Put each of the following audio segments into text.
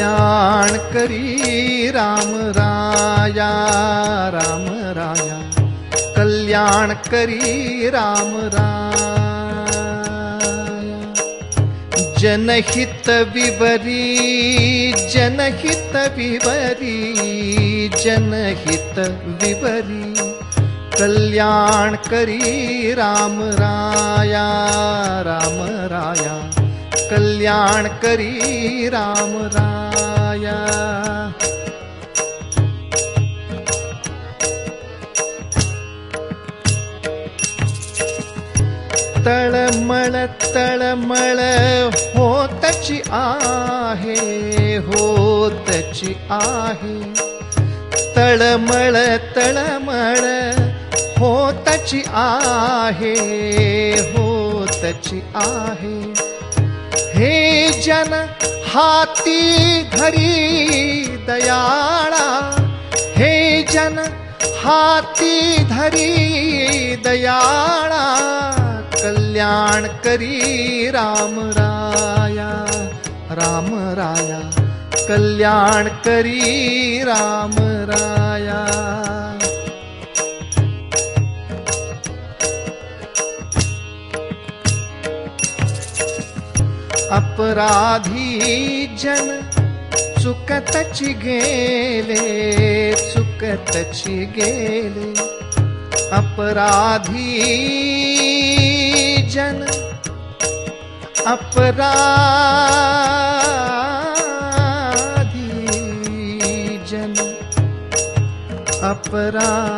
कल्याण करी। राम राया राम राया। कल्याण करी राम राया। जनहित विवरी जनहित विवरी जनहित विवरी। कल्याण करी राम राया राम राया कल्याण करी राम राया। तळमळ तळमळ होतची आहे होतची आहे। तळमळ तळमळ होतची आहे होतची आहे। जन हाती धरी दयाळा हे जन हाती धरी दयाळा कल्याण करी राम राया। राम राया कल्याण करी राम राया अपराधी जन चुकतची गेले चुकतची गेले अपराधी जन अपराधी जन अपराधी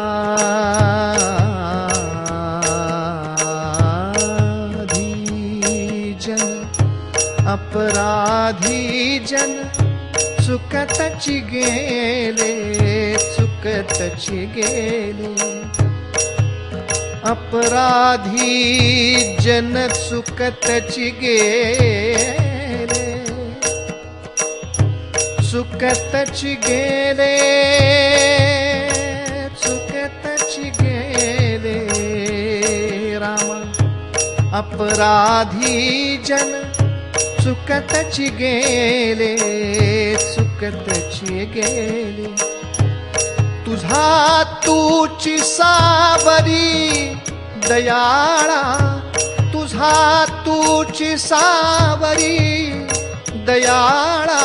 चुकतची गेले चुकतची गेले अपराधी जन चुकतची गेले चुकतची गेले चुकतची गेले रामा अपराधी जन चुकतची गेले चुकतची गेली. तुझा तूची सावरी दयाळा. तुझा तूची सावरी दयाळा.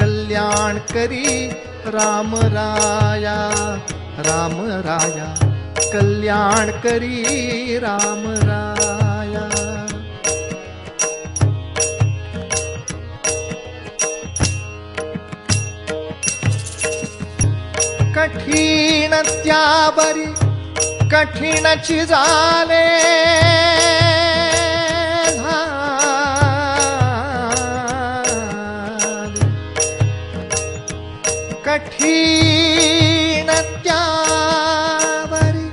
कल्याण करी राम राया राम राया. कल्याण करी राम राया. कठीण त्याबरी कठीणची झाले कठीण त्याबरी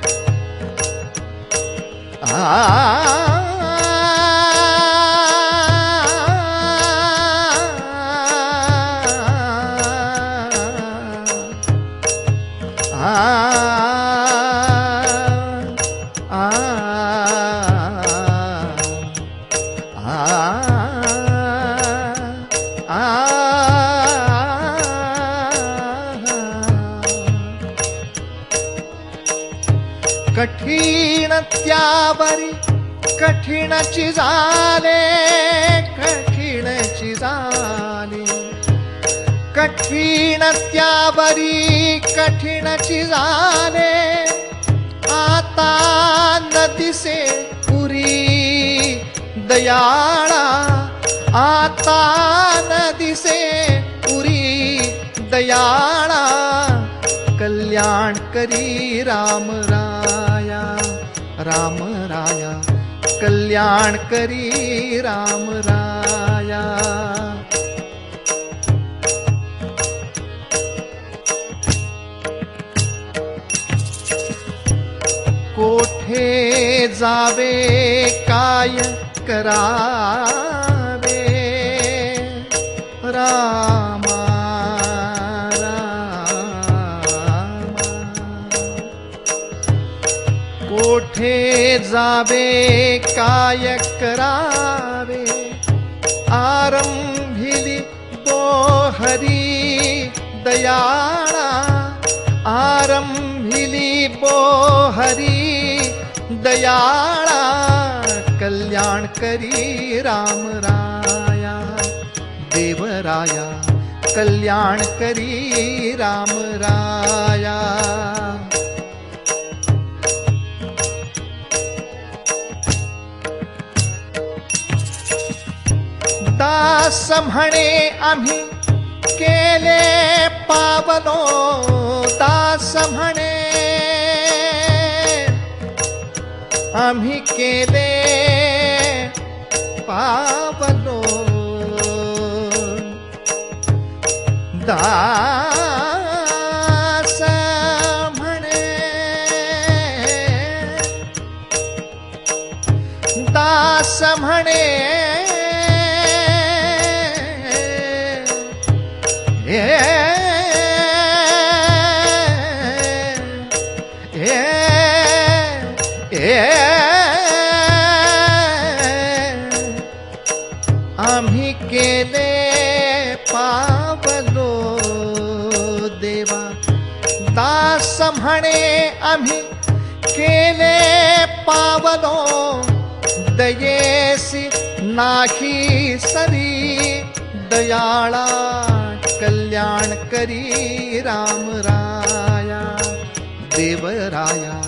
आ कठीण त्यावरी कठीणची झाले कठीणची झाले कठीण त्यावरी कठीणची झाले आता न दिसे पुरी दयाळा. आता न दिसे पुरी दयाळा. कल्याण करी राम राम. राम राया कल्याण करी राम राया। कोठे जावे काय करावे? रामा कुठे जावे काय करावे। आरंभिली तो हरी दयाळा आरंभिली बोहरी दयाळा कल्याण करी राम राया देवराया। कल्याण करी राम राया। दास म्हणे आम्ही केले दास म्हणे आम्ही केले पावलो पावलो देवा। दास म्हणे आम्ही केले पावलो। दयेसी नाही सरी दयाळा कल्याण करी राम राया। देवराया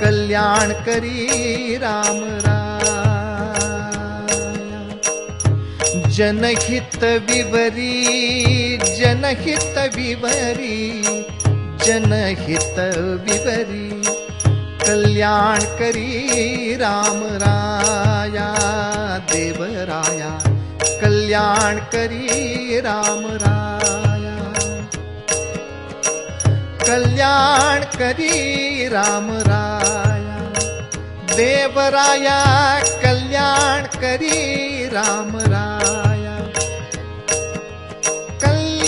कल्याण करी राम राया जनहित विवरी जनहित विवरी जनहित विवरी। कल्याण करी राम राया देवराया कल्याण करी राम राया। कल्याण करी राम राया। देवराया कल्याण करी राम राया।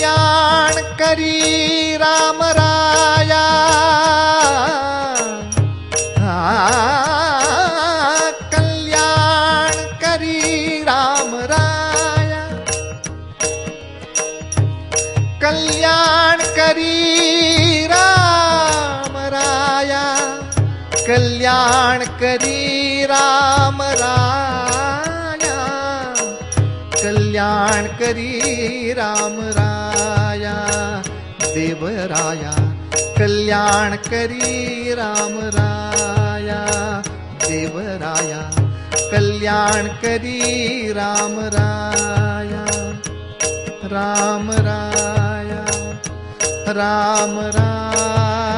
कल्याण करी राम राया आ, कल्याण करी राम राया कल्याण करी राम राया कल्याण करी राम राया कल्याण करी राम राया देवराया कल्याण करी राम राया। देवराया कल्याण करी राम राया। राम राया राम राया